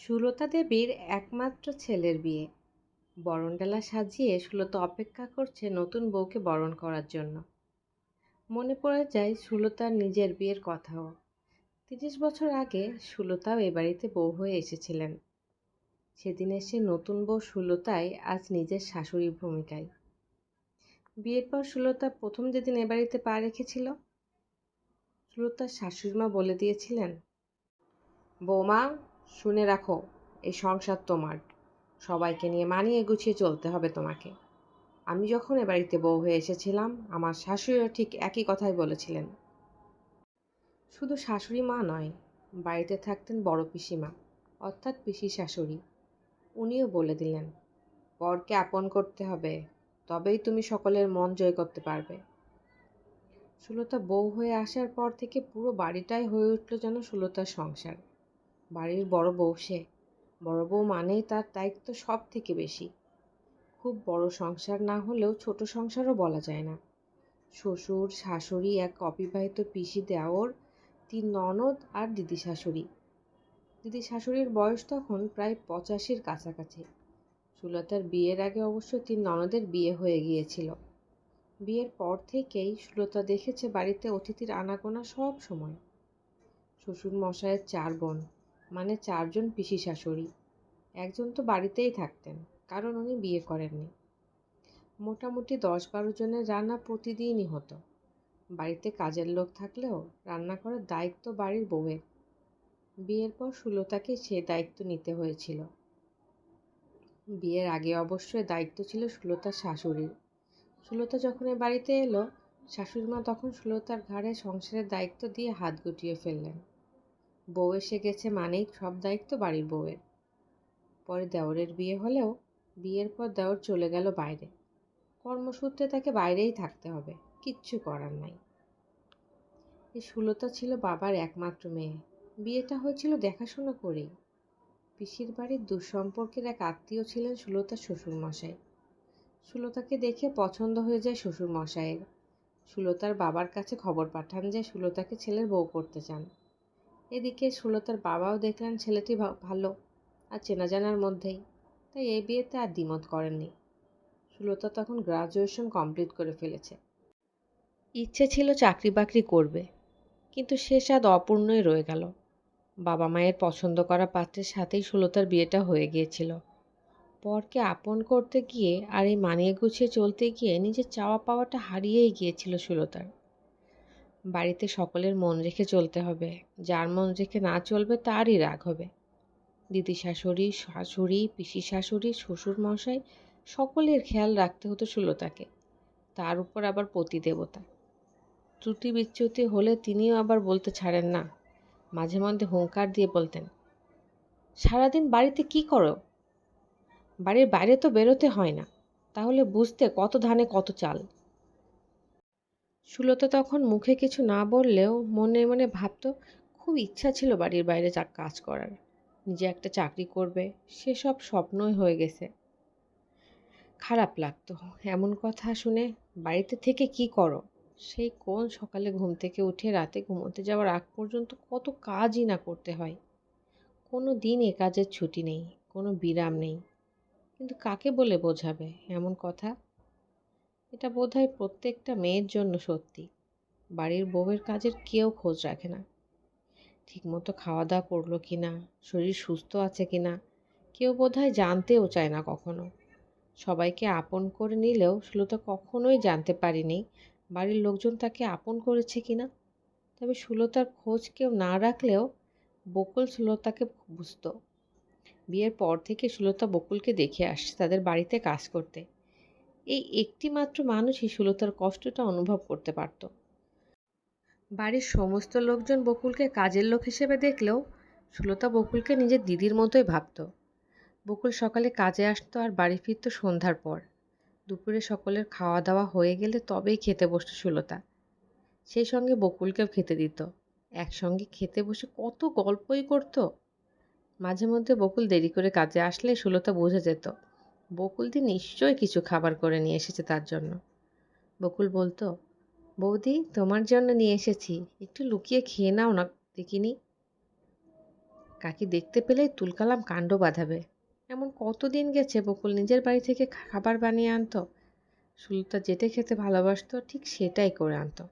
সুলতা দেবীর একমাত্র ছেলের বিয়ে। বরণডালা সাজিয়ে সুলতা অপেক্ষা করছে নতুন বউকে বরণ করার জন্য। মনে পড়ে যায় সুলতার নিজের বিয়ের কথাও। তিরিশ বছর আগে সুলতাও এ বাড়িতে বউ হয়ে এসেছিলেন। সেদিন এসে নতুন বউ সুলতাই আজ নিজের শাশুড়ির ভূমিকায়। বিয়ের পর সুলতা প্রথম যেদিন এ বাড়িতে পা রেখেছিল, সুলতার শাশুড়িমা বলে দিয়েছিলেন, বৌমা শুনে রাখো, এই সংসার তোমার। সবাইকে নিয়ে মানিয়ে গুছিয়ে চলতে হবে তোমাকে। আমি যখন এ বাড়িতে বউ হয়ে এসেছিলাম, আমার শাশুড়িও ঠিক একই কথাই বলেছিলেন। শুধু শাশুড়ি মা নয়, বাড়িতে থাকতেন বড় পিসিমা, অর্থাৎ পিসি শাশুড়ি। উনিও বলে দিলেন পরকে আপন করতে হবে, তবেই তুমি সকলের মন জয় করতে পারবে। সুলতা বউ হয়ে আসার পর থেকে পুরো বাড়িটাই হয়ে উঠল যেন সুলতার সংসার। বাড়ির বড় বউ সে। বড় বউ মানেই তার দায়িত্ব সব থেকে বেশি। খুব বড় সংসার না হলেও ছোট সংসারও বলা যায় না। শ্বশুর, শাশুড়ি এক অবিবাহিত পিসি দেওর তিন ননদ আর দিদি শাশুড়ি। দিদি শাশুড়ির বয়স তখন প্রায় পঁচাশির কাছাকাছি। সুলতার বিয়ের আগে অবশ্য তিন ননদের বিয়ে হয়ে গিয়েছিল। বিয়ের পর থেকেই সুলতা দেখেছে বাড়িতে অতিথির আনাগোনা সব সময়। শ্বশুর মশায়ের চার বোন। মানে চারজন পিসি শাশুড়ি। একজন তো বাড়িতেই থাকতেন, কারণ উনি বিয়ে করেননি। মোটামুটি দশ বারো জনের রান্না প্রতিদিনই হতো। বাড়িতে কাজের লোক থাকলেও রান্না করার দায়িত্ব বাড়ির বউয়ের। বিয়ের পর সুলতাকে সে দায়িত্ব নিতে হয়েছিল। বিয়ের আগে অবশ্যই দায়িত্ব ছিল সুলতার শাশুড়ির। সুলতা যখন এ বাড়িতে এলো, শাশুড়িমা তখন সুলতার ঘাড়ে সংসারের দায়িত্ব দিয়ে হাত গুটিয়ে ফেললেন। বউ এসে গেছে মানেই সব দায়িত্ব বাড়ির বউয়ের। পরে দেওরের বিয়ে হলেও বিয়ের পর দেওর চলে গেল বাইরে। কর্মসূত্রে তাকে বাইরেই থাকতে হবে, কিচ্ছু করার নাই। এই সুলতা ছিল বাবার একমাত্র মেয়ে। বিয়েটা হয়েছিল দেখাশোনা করেই। পিসির বাড়ির দুঃসম্পর্কের এক আত্মীয় ছিলেন সুলতার শ্বশুরমশাই। সুলতাকে দেখে পছন্দ হয়ে যায় শ্বশুরমশাইয়ের। সুলতার বাবার কাছে খবর পাঠান যে সুলতাকে ছেলের বউ করতে চান। এদিকে সুলতার বাবাও দেখলেন ছেলেটি ভালো আর চেনা জানার মধ্যেই। তাই এই বিয়েতে আর দ্বিমত করেননি। সুলতা তখন গ্রাজুয়েশন কমপ্লিট করে ফেলেছে। ইচ্ছে ছিল চাকরি বাকরি করবে, কিন্তু সে স্বাদ অপূর্ণই রয়ে গেল। বাবা মায়ের পছন্দ করা পাত্রের সাথেই সুলতার বিয়েটা হয়ে গিয়েছিল। পরকে আপন করতে গিয়ে আর এই মানিয়ে গুছিয়ে চলতে গিয়ে নিজের চাওয়া পাওয়াটা হারিয়েই গিয়েছিল সুলতার। বাড়িতে সকলের মন রেখে চলতে হবে। যার মন রেখে না চলবে, তারই রাগ হবে। দিদি শাশুড়ি শাশুড়ি, পিসি শাশুড়ি, শ্বশুর মশাই, সকলের খেয়াল রাখতে হতো সুলতাকে। তার উপর আবার পতি দেবতা ত্রুটি বিচ্যুতি হলে তিনিও আবার বলতে ছাড়েন না। মাঝে মধ্যে হুঙ্কার দিয়ে বলতেন, সারাদিন বাড়িতে কি করো? বাড়ির বাইরে তো বেরোতে হয় না। তাহলে বুঝতে কত ধানে কত চাল। সুলতা তখন মুখে কিছু না বললেও মনে মনে ভাবতো, খুব ইচ্ছা ছিল বাড়ির বাইরে কাজ করার। নিজে একটা চাকরি করবে সেসব স্বপ্নই হয়ে গেছে। খারাপ লাগতো, এমন কথা শুনে বাড়িতে থেকে কি করো? সেই কোন সকালে ঘুম থেকে উঠে রাতে ঘুমোতে যাওয়ার আগ পর্যন্ত কত কাজই না করতে হয়। কোনো দিন এ কাজের ছুটি নেই, কোনো বিরাম নেই। কিন্তু কাকে বলে বোঝাবে এমন কথা? এটা বোধ হয় প্রত্যেকটা মেয়ের জন্য সত্যি। বাড়ির বউয়ের কাজের কেউ খোঁজ রাখে না। ঠিকমতো খাওয়া দাওয়া করল কি না শরীর সুস্থ আছে কি না কেউ বোধ হয় জানতেও চায় না কখনো। সবাইকে আপন করে নিলেও সুলতা কখনোই জানতে পারিনি। বাড়ির লোকজন তাকে আপন করেছে কি না তবে সুলতার খোঁজ কেউ না রাখলেও বকুল সুলতাকে বুঝত। বিয়ের পর থেকে সুলতা বকুলকে দেখে আসছে তাদের বাড়িতে কাজ করতে। এই একটি মাত্র মানুষই সুলতার কষ্টটা অনুভব করতে পারত। বাড়ির সমস্ত লোকজন বকুলকে কাজের লোক হিসেবে দেখলেও সুলতা বকুলকে নিজের দিদির মতোই ভাবত। বকুল সকালে কাজে আসতো আর বাড়ি ফিরত সন্ধ্যার পর। দুপুরে সকলের খাওয়া দাওয়া হয়ে গেলে তবেই খেতে বসতো সুলতা। সেই সঙ্গে বকুলকেও খেতে দিত। একসঙ্গে খেতে বসে কত গল্পই করত। মাঝে মধ্যে বকুল দেরি করে কাজে আসলে সুলতা বুঝে যেত। বকুলদি নিশ্চয়ই কিছু খাবার করে নিয়ে এসেছে তার জন্য। বকুল বলতো, বৌদি, তোমার জন্য নিয়ে এসেছি। একটু লুকিয়ে খেয়ে নাও না, দেখিনি? কাকি দেখতে পেলেই তুলকালাম কাণ্ড বাঁধাবে। এমন কতদিন গেছে বকুল নিজের বাড়ি থেকে খাবার বানিয়ে আনতো? সুলতা যেটা খেতে ভালোবাসতো, ঠিক সেটাই করে আনতো।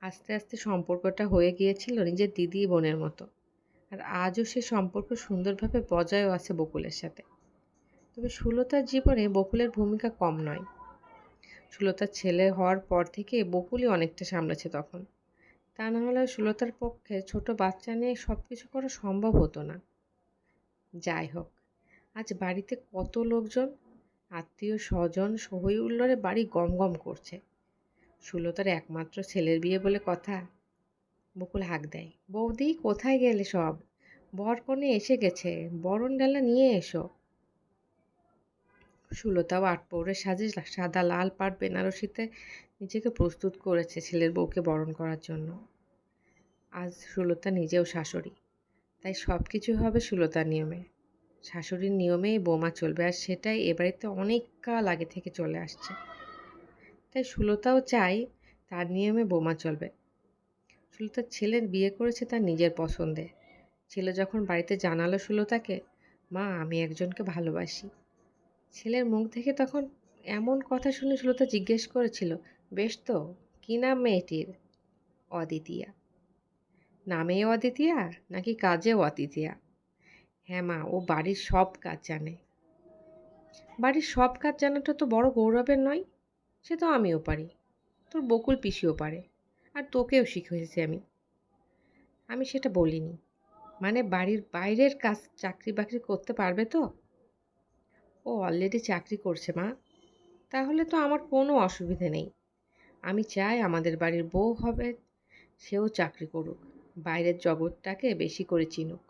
আস্তে আস্তে সম্পর্কটা হয়ে গিয়েছিল নিজের দিদি বোনের মতো। আর আজও সে সম্পর্ক সুন্দরভাবে বজায়ও আছে বকুলের সাথে। তবে সুলতার জীবনে বকুলের ভূমিকা কম নয়। সুলতার ছেলে হওয়ার পর থেকে বকুলই অনেকটা সামলেছে তখন। তা না হলে সুলতার পক্ষে ছোট বাচ্চা নিয়ে সব কিছু করা সম্ভব হতো না। যাই হোক, আজ বাড়িতে কত লোকজন? আত্মীয় স্বজন সহই উল্লরে বাড়ি গম গম করছে। সুলতার একমাত্র ছেলের বিয়ে বলে কথা। বকুল হাঁক দেয়, বৌদি, কোথায় গেলে সব? বর কনে এসে গেছে বরণ ডালা নিয়ে এসো। সুলতাও আট পৌরে সাজে সাদা লাল পাট বেনারসিতে নিজেকে প্রস্তুত করেছে ছেলের বউকে বরণ করার জন্য। আজ সুলতা নিজেও শাশুড়ি। তাই সব কিছু হবে সুলতার নিয়মে। শাশুড়ির নিয়মেই বোমা চলবে আর সেটাই এ বাড়িতে অনেক কাল আগে থেকে চলে আসছে। তাই সুলতাও চাই তার নিয়মে বোমা চলবে। সুলতার ছেলে বিয়ে করেছে তার নিজের পছন্দে। ছেলে যখন বাড়িতে জানালো সুলতাকে, মা, আমি একজনকে ভালোবাসি। ছেলের মুখ থেকে তখন এমন কথা শুনে সুলতা জিজ্ঞেস করেছিল, বেশ তো, কী নাম মেয়েটির? অদ্বিতীয়া নামে অদ্বিতীয়া নাকি কাজেও অদ্বিতীয়া হ্যাঁ মা, ও বাড়ির সব কাজ জানে। বাড়ির সব কাজ জানাটা তো বড় গৌরবের নয়, সে তো আমিও পারি। তোর বকুল পিসিও পারে, আর তোকেও শিখিয়েছি আমি। আমি সেটা বলিনি। মানে বাড়ির বাইরের কাজ চাকরি বাকরি করতে পারবে তো? ও অলরেডি চাকরি করছে, মা। তাহলে তো আমার কোনো অসুবিধে নেই। আমি চাই আমাদের বাড়ির বউ হবে, সেও চাকরি করুক, বাইরের জগৎটাকে বেশি করে চিনুক।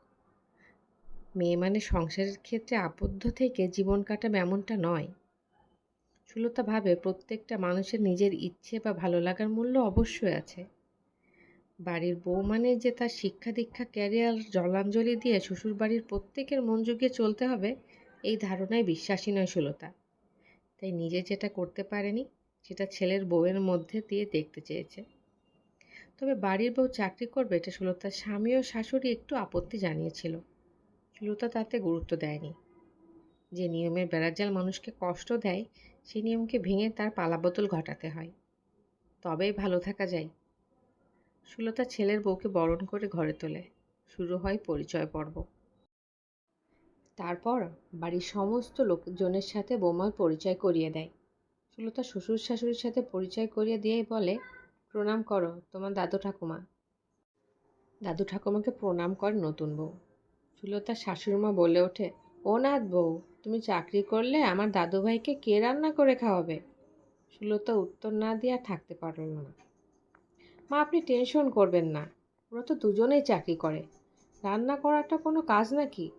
মেয়ে মানে সংসারের ক্ষেত্রে আবদ্ধ থেকে জীবন কাটাবে এমনটা নয়। সুলতা ভাবে প্রত্যেকটা মানুষের নিজের ইচ্ছে বা ভালো লাগার মূল্য অবশ্যই আছে। বাড়ির বউ মানে যে তার শিক্ষা দীক্ষা ক্যারিয়ার জলাঞ্জলি দিয়ে শ্বশুরবাড়ির প্রত্যেকের মন জুগিয়ে চলতে হবে এই ধারণায় বিশ্বাসী নয় সুলতা। তাই নিজে যেটা করতে পারেনি, সেটা ছেলের বউয়ের মধ্যে দিয়ে দেখতে চেয়েছে। তবে বাড়ির বউ চাকরি করবে এটা সুলতার স্বামী ও শাশুড়ি একটু আপত্তি জানিয়েছিল। সুলতা তাতে গুরুত্ব দেয়নি। যে নিয়মের বেড়াজাল মানুষকে কষ্ট দেয় সেই নিয়মকে ভেঙে তার পালাবদল ঘটাতে হয়। তবেই ভালো থাকা যায়। সুলতা ছেলের বউকে বরণ করে ঘরে তোলে। শুরু হয় পরিচয় পর্ব। তারপর বাড়ির সমস্ত লোকজনের সাথে বোমার পরিচয় করিয়ে দেয়। সুলতা শ্বশুর শাশুড়ির সাথে পরিচয় করিয়ে দিয়েই বলে, প্রণাম করো, তোমার দাদু ঠাকুমা। দাদু ঠাকুমাকে প্রণাম করে নতুন বউ। সুলতার শাশুড়িমা বলে ওঠে, ও নাথ বউ, তুমি চাকরি করলে আমার দাদু ভাইকে কে রান্না করে খাওয়াবে? সুলতা উত্তর না দিয়ে থাকতে পারল না। মা, আপনি টেনশন করবেন না, ওরা তো দুজনেই চাকরি করে। রান্না করাটা কোনো কাজ নাকি?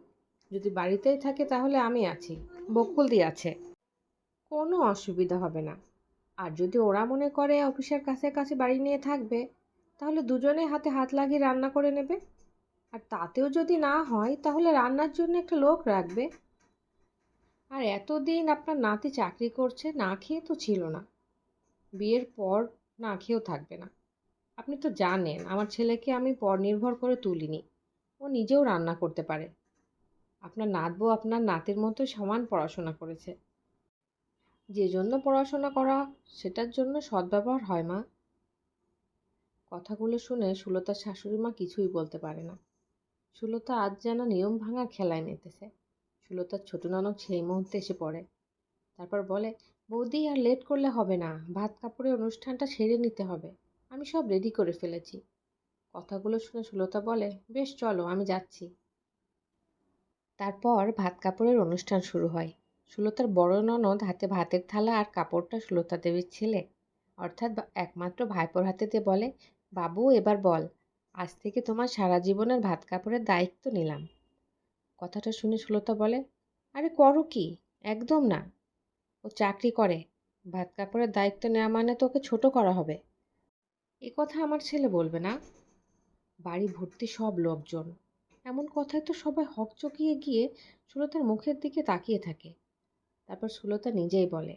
যদি বাড়িতেই থাকে তাহলে আমি আছি বকুলদি আছে। কোনো অসুবিধা হবে না। আর যদি ওরা মনে করে অফিসের কাছে কাছে বাড়ি নিয়ে থাকবে, তাহলে দুজনে হাতে হাত লাগিয়ে রান্না করে নেবে। আর তাতেও যদি না হয়, তাহলে রান্নার জন্য একটা লোক রাখবে। আর এতদিন আপনার নাতি চাকরি করছে, না খেয়ে তো ছিল না। বিয়ের পর না খেয়েও থাকবে না। আপনি তো জানেন, আমার ছেলেকে আমি পর নির্ভর করে তুলিনি। ও নিজেও রান্না করতে পারে। আপনার নাতবউ আপনার নাতির মতো সমান পড়াশোনা করেছে। যে জন্য পড়াশোনা করা, সেটার জন্য সদ্ব্যবহার হয় মা। কথাগুলো শুনে সুলতার শাশুড়ি মা কিছুই বলতে পারে না। সুলতা আজ যেন নিয়ম ভাঙা খেলায় মেতেছে। সুলতার ছোট ননদ সেই মুহূর্তে এসে পড়ে। তারপর বলে, বৌদি, আর লেট করলে হবে না। ভাত কাপড়ের অনুষ্ঠানটা সেরে নিতে হবে। আমি সব রেডি করে ফেলেছি। কথাগুলো শুনে সুলতা বলে, বেশ, চলো, আমি যাচ্ছি। তারপর ভাত কাপড়ের অনুষ্ঠান শুরু হয়। সুলতার বড় ননদ হাতে ভাতের থালা আর কাপড়টা সুলতা দেবীর ছেলে। অর্থাৎ একমাত্র ভাইপোর হাতে দিয়ে বলে, বাবু, এবার বল, আজ থেকে তোমার সারা জীবনের ভাত কাপড়ের দায়িত্ব নিলাম। কথাটা শুনে সুলতা বলে, আরে করো কি? একদম না। ও চাকরি করে। ভাত কাপড়ের দায়িত্ব নেওয়া মানে তো ওকে ছোটো করা হবে। এ কথা আমার ছেলে বলবে না? বাড়ি ভর্তি সব লোকজন। এমন কথায় তো সবাই হকচকিয়ে গিয়ে সুলতার মুখের দিকে তাকিয়ে থাকে। তারপর সুলতা নিজেই বলে,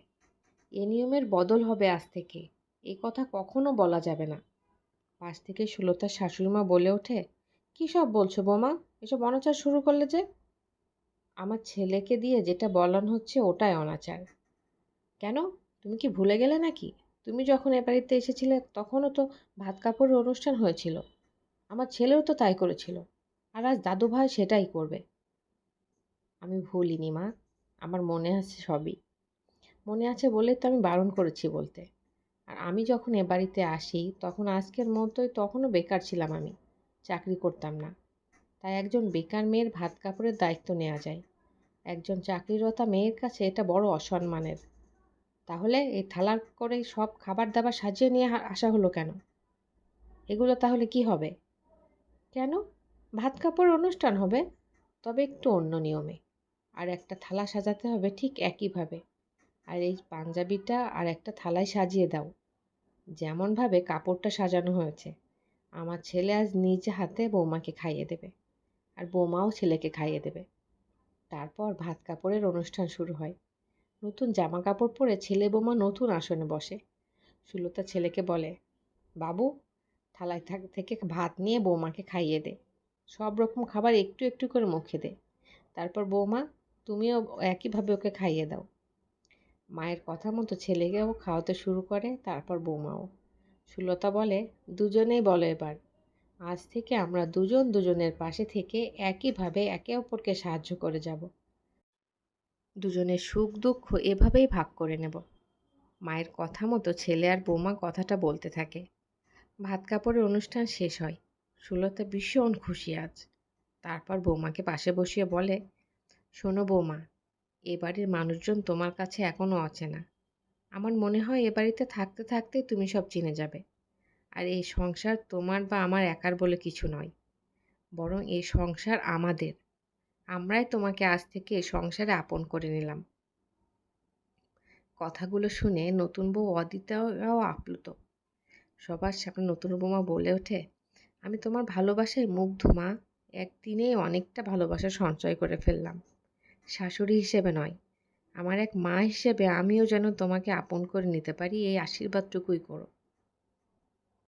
এ নিয়মের বদল হবে আজ থেকে। এই কথা কখনো বলা যাবে না। পাশ থেকে সুলতার শাশুড়িমা বলে ওঠে, কী সব বলছো বোমা? এসব অনাচার শুরু করলে যে? আমার ছেলেকে দিয়ে যেটা বলানো হচ্ছে ওটাই অনাচার। কেন? তুমি কি ভুলে গেলে নাকি? তুমি যখন এ বাড়িতে এসেছিলে তখনও তো ভাত কাপড়ের অনুষ্ঠান হয়েছিল। আমার ছেলেও তো তাই করেছিল। আর আজ দাদু ভাই সেটাই করবে। আমি ভুলিনি মা, আমার মনে আছে সবই। মনে আছে বলেই তো আমি বারণ করেছি বলতে। আর আমি যখন এ বাড়িতে আসি, তখন আজকের মতোই তখনও বেকার ছিলাম আমি, চাকরি করতাম না। তাই একজন বেকার মেয়ের ভাত কাপড়ের দায়িত্ব নেওয়া যায়। একজন চাকরিরতা মেয়ের কাছে এটা বড় অসম্মানের। তাহলে এই থালার করে সব খাবার দাবার সাজিয়ে নিয়ে আসা হলো কেন? এগুলো তাহলে কি হবে? কেন? ভাত কাপড় অনুষ্ঠান হবে, তবে একটু অন্য নিয়মে। আর একটা থালা সাজাতে হবে ঠিক একইভাবে। আর এই পাঞ্জাবিটা আর একটা থালায় সাজিয়ে দাও। যেমনভাবে কাপড়টা সাজানো হয়েছে। আমার ছেলে আজ নিজ হাতে বৌমাকে খাইয়ে দেবে। আর বৌমাও ছেলেকে খাইয়ে দেবে। তারপর ভাত কাপড়ের অনুষ্ঠান শুরু হয়। নতুন জামা কাপড় পরে ছেলে বৌমা নতুন আসনে বসে। সুলতা ছেলেকে বলে, বাবু, থালায় থাক ভাত নিয়ে বৌমাকে খাইয়ে দে। সব রকম খাবার একটু একটু করে মুখে দে। তারপর বৌমা, তুমিও একইভাবে ওকে খাইয়ে দাও। মায়ের কথা মতো ছেলেকেও খাওয়াতে শুরু করে, তারপর বৌমাও। সুলতা বলে, দুজনেই বলো এবার। আজ থেকে আমরা দুজন দুজনের পাশে থেকে একইভাবে একে অপরকে সাহায্য করে যাব। দুজনের সুখ দুঃখ এভাবেই ভাগ করে নেব। মায়ের কথা মতো ছেলে আর বৌমা কথাটা বলতে থাকে। ভাত কাপড়ের অনুষ্ঠান শেষ হয়। সুলতা ভীষণ খুশি আজ। তারপর বৌমাকে পাশে বসিয়ে বলে, শোনো বৌমা, এ বাড়ির মানুষজন তোমার কাছে এখনও অচেনা। আমার মনে হয় এ বাড়িতে থাকতে থাকতেই তুমি সব চিনে যাবে। আর এই সংসার তোমার বা আমার একার বলে কিছু নয়। বরং এই সংসার আমাদের। আমরাই তোমাকে আজ থেকে এই সংসারে আপন করে নিলাম। কথাগুলো শুনে নতুন বউ অদিতাও আপ্লুত। সবার সামনে নতুন বৌমা বলে ওঠে আমি তোমার ভালোবাসায় মুগ্ধ, মা। একদিনেই অনেকটা ভালোবাসা সঞ্চয় করে ফেললাম। শাশুড়ি হিসেবে নয়, আমার এক মা হিসেবে আমিও যেন তোমাকে আপন করে নিতে পারি, এই আশীর্বাদটুকুই করো।